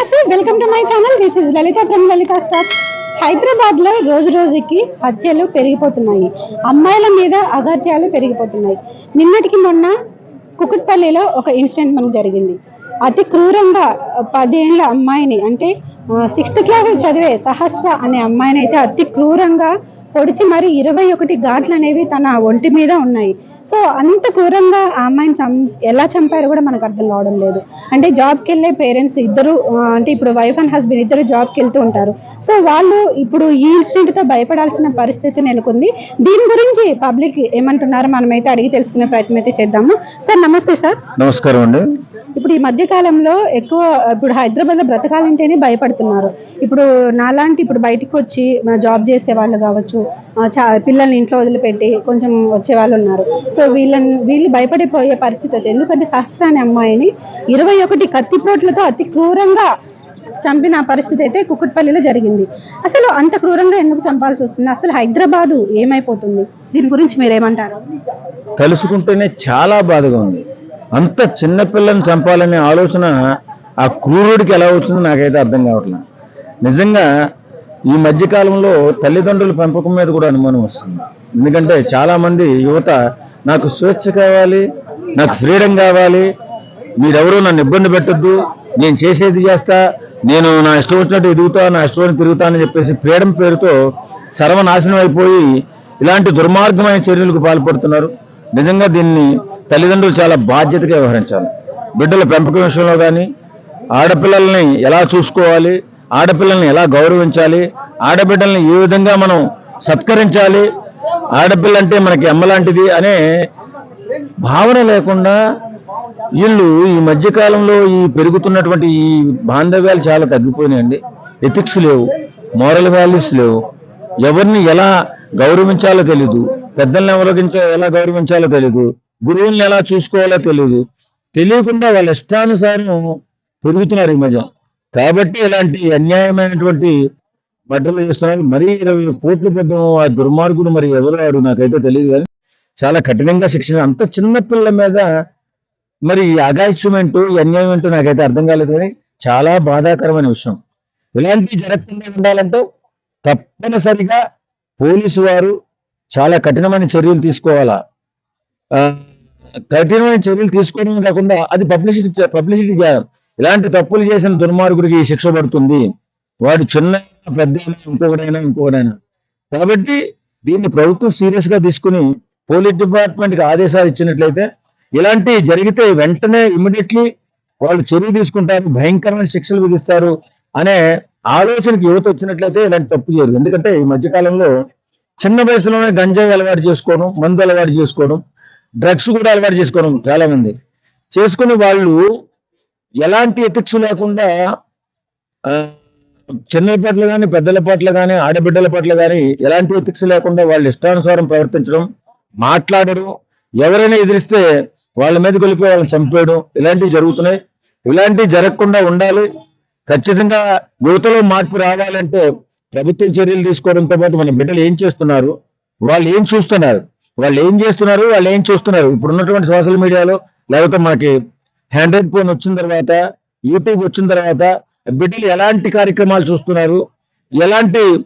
నమస్తే welcome to my channel this is Lalitha from Lalitha stock హైదరాబాద్లో రోజు రోజుకి హత్యలు పెరిగిపోతున్నాయి. అమ్మాయిల మీద అగత్యాలు పెరిగిపోతున్నాయి. నిన్నటికి మొన్న కుకుట్పల్లిలో ఒక ఇన్సిడెంట్ మనకు జరిగింది. అతి క్రూరంగా పదేళ్ళ అమ్మాయిని అంటే సిక్స్త్ క్లాస్ చదివే సహస్ర అనే అమ్మాయిని అయితే అతి క్రూరంగా పొడిచి మరి ఇరవై ఒకటి ఘాట్లు అనేవి తన ఒంటి మీద ఉన్నాయి. సో అంత క్రూరంగా ఆ అమ్మాయిని చం ఎలా చంపారో కూడా మనకు అర్థం కావడం లేదు. అంటే జాబ్కి వెళ్ళే పేరెంట్స్ ఇద్దరు అంటే ఇప్పుడు వైఫ్ అండ్ హస్బెండ్ ఇద్దరు జాబ్కి వెళ్తూ ఉంటారు. సో వాళ్ళు ఇప్పుడు ఈ ఇన్సిడెంట్తో భయపడాల్సిన పరిస్థితి నెలకొంది. దీని గురించి పబ్లిక్ ఏమంటున్నారో మనమైతే అడిగి తెలుసుకునే ప్రయత్నం అయితే చేద్దాము. సార్ నమస్తే సార్. నమస్కారం అండి. ఇప్పుడు ఈ మధ్యకాలంలో ఎక్కువ ఇప్పుడు హైదరాబాద్లో బ్రతకాలంటేనే భయపడుతున్నారు. ఇప్పుడు నాలాంటి ఇప్పుడు బయటికి వచ్చి జాబ్ చేసే వాళ్ళు కావచ్చు చా పిల్లల్ని ఇంట్లో వదిలిపెట్టి కొంచెం వచ్చే వాళ్ళు ఉన్నారు. సో వీళ్ళని వీళ్ళు భయపడిపోయే పరిస్థితి అవుతుంది ఎందుకంటే సహస్ర అనే అమ్మాయిని ఇరవై ఒకటి కత్తిపోట్లతో అతి క్రూరంగా చంపిన పరిస్థితి అయితే కుక్కట్పల్లిలో జరిగింది. అసలు అంత క్రూరంగా ఎందుకు చంపాల్సి వస్తుంది? అసలు హైదరాబాదు ఏమైపోతుంది? దీని గురించి మీరేమంటారు? తెలుసుకుంటేనే చాలా బాధగా ఉంది. అంత చిన్నపిల్లని చంపాలనే ఆలోచన ఆ క్రూరుడికి ఎలా వచ్చిందో నాకైతే అర్థం కావట్లేదు నిజంగా ఈ మధ్యకాలంలో తల్లిదండ్రుల పెంపకం మీద కూడా అనుమానం వస్తుంది. ఎందుకంటే చాలామంది యువత నాకు స్వేచ్ఛ కావాలి నాకు ఫ్రీడమ్ కావాలి మీరెవరూ నన్ను ఇబ్బంది పెట్టద్దు నేను చేసేది చేస్తా నేను నా ఇష్టం వచ్చినట్టు ఎదుగుతా నా ఇష్టం తిరుగుతా అని చెప్పేసి ఫ్రీడమ్ పేరుతో సర్వనాశనం అయిపోయి ఇలాంటి దుర్మార్గమైన చర్యలకు పాల్పడుతున్నారు. నిజంగా దీన్ని తల్లిదండ్రులు చాలా బాధ్యతగా వ్యవహరించాలి. బిడ్డల పెంపకం విషయంలో కానీ ఆడపిల్లల్ని ఎలా చూసుకోవాలి ఆడపిల్లల్ని ఎలా గౌరవించాలి ఆడబిడ్డల్ని ఏ విధంగా మనం సత్కరించాలి ఆడపిల్ల అంటే మనకి అమ్మలాంటిది అనే భావన లేకుండా వీళ్ళు ఈ మధ్యకాలంలో ఈ పెరుగుతున్నటువంటి ఈ బాంధవ్యాలు చాలా తగ్గిపోయినాయండి. ఎథిక్స్ లేవు మోరల్ వాల్యూస్ లేవు. ఎవరిని ఎలా గౌరవించాలో తెలీదు పెద్దల్ని ఎవరికించో ఎలా గౌరవించాలో తెలీదు. గురువుల్ని ఎలా చూసుకోవాలో తెలియదు తెలియకుండా వాళ్ళ ఇష్టానుసారం పెరుగుతున్నారు ఈ మధ్య. కాబట్టి ఇలాంటి అన్యాయమైనటువంటి బట్టలు చేస్తున్నారు మరీ ఇరవై కోట్లు పెద్ద ఆ దుర్మార్గుడు మరి ఎవరు నాకైతే తెలియదు కానీ చాలా కఠినంగా శిక్షణ అంత చిన్న పిల్ల మీద మరి ఈ అన్యాయం ఏంటో నాకైతే అర్థం కాలేదు కానీ చాలా బాధాకరమైన విషయం. ఇలాంటివి జరగకుండా ఉండాలంటే తప్పనిసరిగా పోలీసు వారు చాలా కఠినమైన చర్యలు తీసుకోవాలా. ఆ, కఠినమైన చర్యలు తీసుకోవడం కాకుండా అది పబ్లిసిటీ పబ్లిసిటీ చేయాలి. ఇలాంటి తప్పులు చేసిన దుర్మార్గుడికి శిక్ష పడుతుంది. వాడు చిన్న పెద్ద ఇంకొకడైనా ఇంకొకడైనా. కాబట్టి దీన్ని ప్రభుత్వం సీరియస్గా తీసుకుని పోలీస్ డిపార్ట్మెంట్కి ఆదేశాలు ఇచ్చినట్లయితే ఇలాంటి జరిగితే వెంటనే ఇమ్మీడియట్లీ వాళ్ళు చర్య తీసుకుంటారు భయంకరమైన శిక్షలు విధిస్తారు అనే ఆలోచనకి యువత వచ్చినట్లయితే ఇలాంటి తప్పు చేయరు. ఎందుకంటే ఈ మధ్యకాలంలో చిన్న వయసులోనే గంజాయి అలవాటు చేసుకోవడం మందు అలవాటు చేసుకోవడం డ్రగ్స్ కూడా అలవాటు చేసుకోవడం చాలా మంది. చేసుకుని వాళ్ళు ఎలాంటి ఎథిక్స్ లేకుండా చిన్నల పట్ల కానీ పెద్దల పట్ల కానీ ఆడబిడ్డల పట్ల కానీ ఎలాంటి ఎథిక్స్ లేకుండా వాళ్ళు ఇష్టానుసారం ప్రవర్తించడం మాట్లాడడం ఎవరైనా ఎదిరిస్తే వాళ్ళ మీద కొలిపి వాళ్ళని చంపేయడం ఇలాంటివి జరుగుతున్నాయి. ఇలాంటివి జరగకుండా ఉండాలి. ఖచ్చితంగా యువతలో మార్పు రావాలంటే ప్రభుత్వం చర్యలు తీసుకోవడంతో పాటు మన బిడ్డలు ఏం చేస్తున్నారు? వాళ్ళు ఏం చూస్తున్నారు? వాళ్ళు ఏం చేస్తున్నారు వాళ్ళు ఏం చూస్తున్నారు? ఇప్పుడు ఉన్నటువంటి సోషల్ మీడియాలో లేకపోతే మనకి హ్యాండ్రెడ్ ఫోన్ వచ్చిన తర్వాత యూట్యూబ్ వచ్చిన తర్వాత బిడ్డలు ఎలాంటి కార్యక్రమాలు చూస్తున్నారు? ఎలాంటి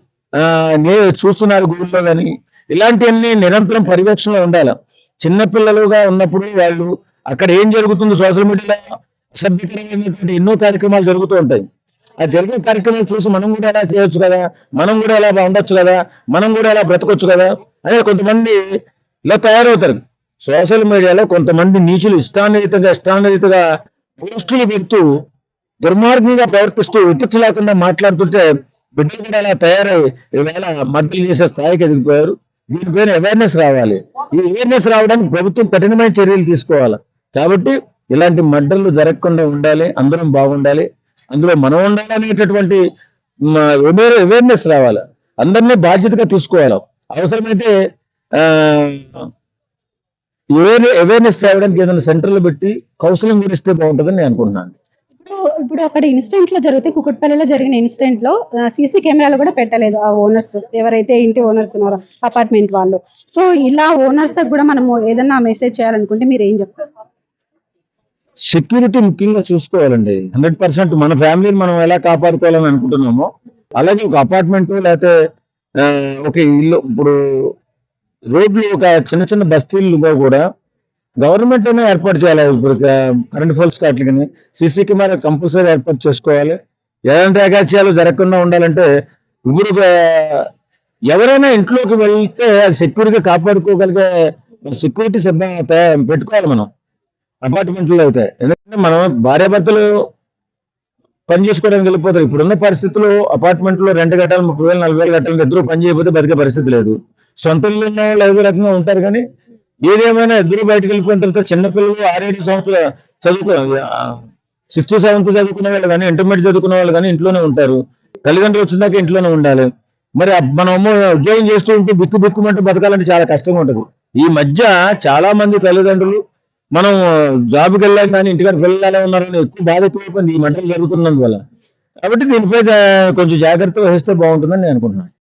నే- చూస్తున్నారు గూగుల్లో కానీ ఇలాంటివన్నీ నిరంతరం పర్యవేక్షణలో ఉండాలి. చిన్నపిల్లలుగా ఉన్నప్పుడు వాళ్ళు అక్కడ ఏం జరుగుతుందో సోషల్ మీడియాలో? అసభ్యకరమైనటువంటి ఎన్నో కార్యక్రమాలు జరుగుతూ ఉంటాయి. ఆ జరిగే కార్యక్రమాలు చూసి మనం కూడా ఎలా చేయొచ్చు కదా? మనం కూడా ఎలా ఉండొచ్చు కదా? మనం కూడా ఎలా బ్రతకొచ్చు కదా? అదే కొంతమంది ఇలా తయారవుతారు. సోషల్ మీడియాలో కొంతమంది నీచులు ఇష్టాన్వితంగా ఇష్టాన్వితంగా పోస్టులు పెడుతూ దుర్మార్గంగా ప్రవర్తిస్తూ విద్యుత్ లేకుండా మాట్లాడుతుంటే బిడ్డలు కూడా అలా తయారై ఈవేళ మద్దతులు చేసే స్థాయికి ఎదిగిపోయారు. దీనిపైన అవేర్నెస్ రావాలి. ఈ అవేర్నెస్ రావడానికి ప్రభుత్వం కఠినమైన చర్యలు తీసుకోవాలి. కాబట్టి ఇలాంటి మడ్డలు జరగకుండా ఉండాలి. అందరం బాగుండాలి. అందులో మనం ఉండాలి అనేటటువంటి అవేర్నెస్ రావాలి. అందరినీ బాధ్యతగా తీసుకోవాలి. అవసరమైతే అవేర్నెస్ తేవడానికి ఏదైనా సెంటర్లు పెట్టి కౌన్సిలింగ్ ఇస్తే బాగుంటుందని నేను అనుకుంటున్నాను. ఇప్పుడు ఇప్పుడు అక్కడ ఇన్సిడెంట్లో జరిగితే కుకుట్పల్లిలో జరిగిన ఇన్సిడెంట్లో సీసీ కెమెరాలు కూడా పెట్టలేదు ఆ ఓనర్స్ ఎవరైతే ఇంటి ఓనర్స్ ఉన్నారో అపార్ట్మెంట్ వాళ్ళు. సో ఇలా ఓనర్స్ కూడా మనము ఏదన్నా మెసేజ్ చేయాలనుకుంటే మీరు ఏం చెప్తారు? సెక్యూరిటీ ముఖ్యంగా చూసుకోవాలండి. హండ్రెడ్ పర్సెంట్ మన ఫ్యామిలీని మనం ఎలా కాపాడుకోవాలని అనుకుంటున్నామో అలాగే ఒక అపార్ట్మెంట్ లేకపోతే ఒక ఇల్లు ఇప్పుడు రోడ్లు ఒక చిన్న చిన్న బస్తీలుగా కూడా గవర్నమెంట్ అయినా ఏర్పాటు చేయాలి. ఇప్పుడు కరెంట్ ఫోల్స్ కానీ సీసీ కెమెరా కంపల్సరీ ఏర్పాటు చేసుకోవాలి. ఎలాంటి అగాచ్యాలు జరగకుండా ఉండాలంటే ఇప్పుడు ఎవరైనా ఇంట్లోకి వెళ్తే అది సెక్యూరిటీ కాపాడుకోగలిగే సెక్యూరిటీ సిబ్బంది పెట్టుకోవాలి మనం. అపార్ట్మెంట్లో అయితే. ఎందుకంటే మనం భార్యాభర్తలు పని చేసుకోవడానికి వెళ్ళిపోతారు. ఇప్పుడున్న పరిస్థితుల్లో అపార్ట్మెంట్లో రెంట్ కట్టాలి ముప్పై వేలు నలభై వేలు కట్టాలి ఇద్దరు పని చేయకపోతే బతికే పరిస్థితి లేదు. సొంత ఇల్లు ఉన్న వాళ్ళు ఏదో రకంగా ఉంటారు కానీ ఏదేమైనా ఇద్దరు బయటకు వెళ్ళిపోయిన తర్వాత చిన్నపిల్లలు ఆరేడు సంవత్సరాలు చదువుకో సిక్స్త్ సెవెంత్ చదువుకునే వాళ్ళు కానీ ఇంటర్మీడియట్ చదువుకునే వాళ్ళు కానీ ఇంట్లోనే ఉంటారు. తల్లిదండ్రులు వచ్చినాక ఇంట్లోనే ఉండాలి. మరి అప్- మనం ఉద్యోగం చేస్తూ ఉంటే బిక్కు బిక్కుమంటూ బతకాలంటే చాలా కష్టంగా ఉంటుంది. ఈ మధ్య చాలా మంది తల్లిదండ్రులు మనం జాబ్కి వెళ్ళాం కానీ ఇంటికాడ పిల్లలు ఉన్నారని ఎక్కువ బాధ ఎక్కువైపోయింది ఈ మంటలు జరుగుతున్నందువల్ల. కాబట్టి దీనిపై కొంచెం జాగ్రత్త వహిస్తే బాగుంటుందని నేను అనుకుంటున్నాను.